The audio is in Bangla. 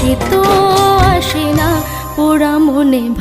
পড়ে আছে সে তো আসে না পোড়া মনে